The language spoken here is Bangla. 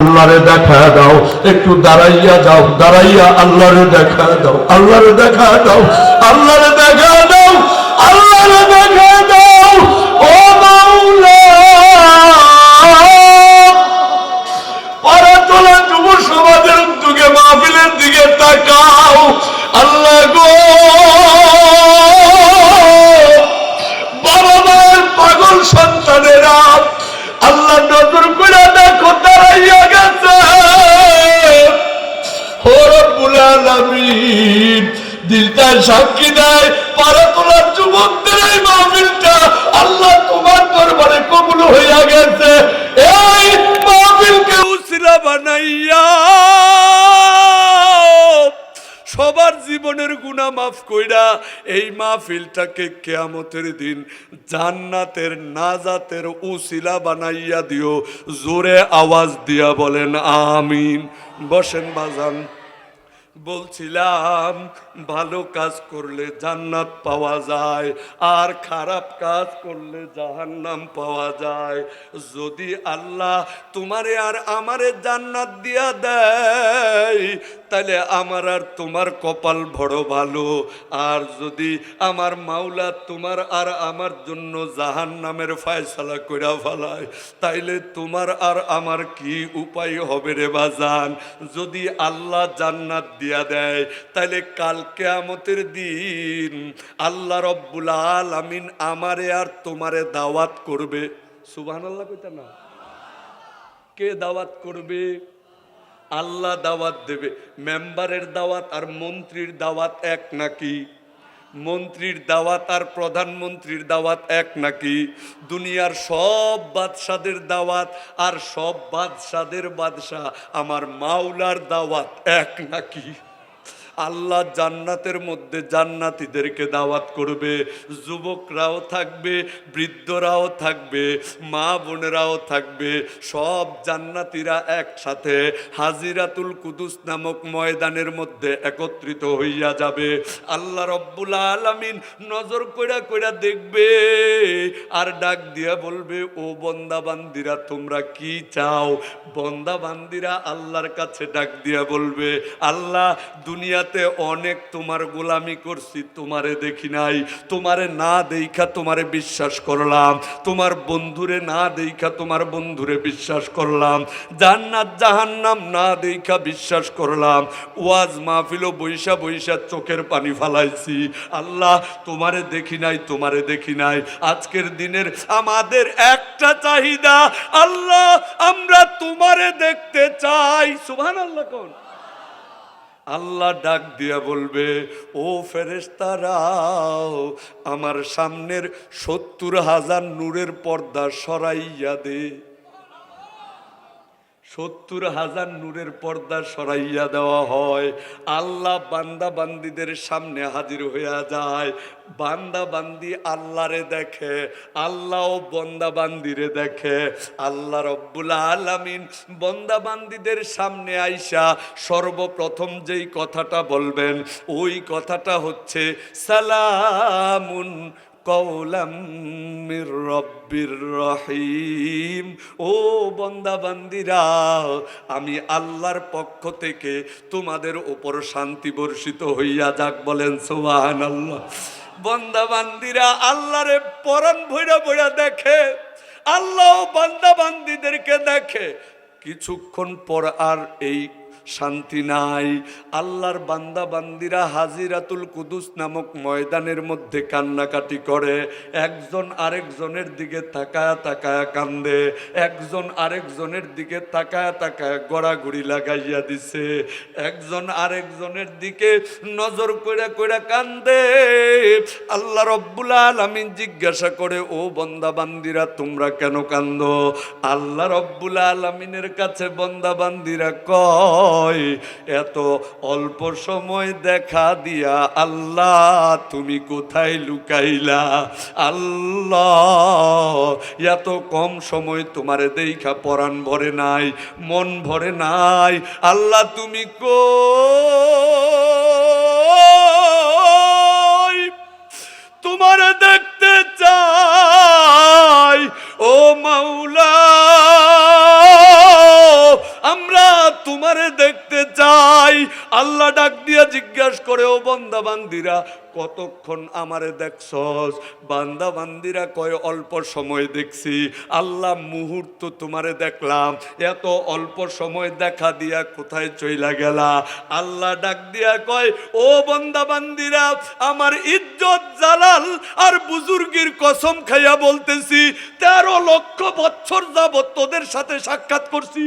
আল্লাহরে দেখা দাও, একটু দাঁড়াইয়া যাও, দাঁড়াইয়া আল্লাহরে দেখা দাও, আল্লাহরে দেখা দাও, আল্লাহরে দেখা দাও, আল্লাহরে দেখা দিলটা সাক্ষী দেয়, পারা তোলার যুবকদের এই মাহফিলটা আল্লাহ তোমার দরবারে কবুল হইয়া গেছে। এই মাহফিলকে উসিলা বানাইয়া সবার জীবনের গুণা মাফ কইরা এই মাহফিলটাকে কেয়ামতের দিন জান্নাতের নাজাতের উসিলা বানাইয়া দিও। জোরে আওয়াজ দিয়া বলেন, আমিন। বসেন বাজান। বলছিলাম, ভালো কাজ করলে জান্নাত পাওয়া যায়, আর খারাপ কাজ করলে জাহান্নাম পাওয়া যায়। যদি আল্লাহ তোমারে আর আমারে জান্নাত দিয়া দেয় তাহলে আমার আর তোমার কপাল বড় ভালো। আর যদি আমার মাওলা তোমার আর আমার জন্য জাহান্নামের ফায়সালা কইরা ফেলায়, তাইলে তোমার আর আমার কি উপায় হবে রে বাজান? যদি আল্লাহ জান্নাত দিয়া দেয় তাহলে কাল কেয়ামতের দিন আল্লাহ রব্বুল আলামিন আমারে আর তোমারে দাওয়াত করবে। সুবহানাল্লাহ কইতা না? কে দাওয়াত করবে? আল্লাহ দাওয়াত দেবে। মেম্বারের দাওয়াত আর মন্ত্রীর দাওয়াত এক নাকি? মন্ত্রীর দাওয়াত আর প্রধানমন্ত্রীর দাওয়াত এক নাকি? দুনিয়ার সব বাদশাদের দাওয়াত আর সব বাদশাদের বাদশাহ আমার মাওলার দাওয়াত এক নাকি? আল্লাহ জান্নাতের মধ্যে জান্নাতীদেরকে দাওয়াত করবে। যুবকরাও থাকবে, বৃদ্ধরাও থাকবে, মা বোনেরাও থাকবে। সব জান্নাতীরা একসাথে হাজিরাতুল কুদুস নামক ময়দানের মধ্যে একত্রিত হইয়া যাবে। আল্লাহ রব্বুল আলামিন নজর কইরা কইরা দেখবে আর ডাক দিয়া বলবে, ও বন্দা বান্দিরা তোমরা কি চাও? বন্দা বান্দিরা আল্লাহর কাছে ডাক দিয়া বলবে, আল্লাহ দুনিয়াতে অনেক তোমার গোলামি করছি, তোমারে দেখি নাই। তোমারে না দেইখা তোমারে বিশ্বাস করলাম। তোমার বন্ধুরে না দেইখা তোমার বন্ধুরে বিশ্বাস করলাম। জান্নাত জাহান্নাম না দেইখা বিশ্বাস করলাম। ওয়াজ মাহফিল বৈশা বৈশা চোখের পানি ফালাইছি। আল্লাহ, তোমারে দেখি নাই, তোমারে দেখি নাই। আজকের দিনের আমাদের একটা চাহিদা, আল্লাহ, আমরা তোমারে দেখতে চাই। সুবহান আল্লাহ কোন? আল্লাহ ডাক দিয়া বলবে ও ফেরেস্তারাও আমার সামনের সত্তর হাজার নূরের পর্দা সরাইয়া দে। সত্তর হাজার নূরের পর্দা সরাইয়া দেওয়া হয়। আল্লাহ বান্দা বান্দিদের সামনে হাজির হইয়া যায়। বান্দা বান্দি আল্লাহরে দেখে, আল্লাহও বন্দা বান্দিরে দেখে। আল্লাহ রব্বুল আলামিন বন্দা বান্দিদের সামনে আইসা সর্বপ্রথম যেই কথাটা বলবেন, ওই কথাটা হচ্ছে, সালামুন কৌলাম রব্বির রহিম। ও বন্দা বান্দিরা আমি আল্লাহর পক্ষ থেকে তোমাদের উপর শান্তি বর্ষিত হইয়া যাক বলেন সোহান আল্লাহ বন্দা বান্দিরা আল্লাহরে পরাণ ভৈরা ভৈরা দেখে, আল্লাহ বান্দা বান্দিদেরকে দেখে, কিছুক্ষণ পর আর এই শান্তি নাই। আল্লাহর বান্দা বান্দিরা হাজিরাতুল কুদুস নামক ময়দানের মধ্যে কান্নাকাটি করে। একজন আরেকজনের দিকে তাকায়া তাকায়া কান্দে। একজন আরেকজনের দিকে তাকায়া তাকায়া গড়াগড়ি লাগাইয়া দিছে। একজন আরেকজনের দিকে নজর কইরা কইরা কান্দে। আল্লাহ রব্বুল আলামিন জিজ্ঞাসা করে, ও বন্দা বান্দিরা, তোমরা কেন কান্দ? আল্লাহ রব্বুল আলামিনের কাছে বন্দা বান্দিরা কয় এত অল্প সময় দেখা দিয়া আল্লাহ, তুমি কোথায় লুকাইলা? আল্লাহ, এত কম সময় তোমারে দেখা পরাণ ভরে নাই, মন ভরে নাই। আল্লাহ, তুমি কো তোমারে দেখতে চাই। ও মাওলা তোমারে দেখতে চাই। আল্লাহ ডাক দিয়া জিজ্ঞাসা করে, ও বন্দা বান্দিরা, কতক্ষণ আমারে দেখছস? বান্দা বান্দিরা কয়, অল্প সময় দেখছি। আল্লাহ মুহূর্ত তোমারে দেখলাম। এত অল্প সময় দেখা দিয়া কোথায় চইলা গেলা? আল্লাহ ডাক দিয়া কয়, ও বন্দা বান্দিরা, আমার ইজ্জত জালাল আর বুজুর্গির কসম খাইয়া বলতেছি, তেরো লক্ষ বছর যাবত তোদের সাথে সাক্ষাৎ করছি।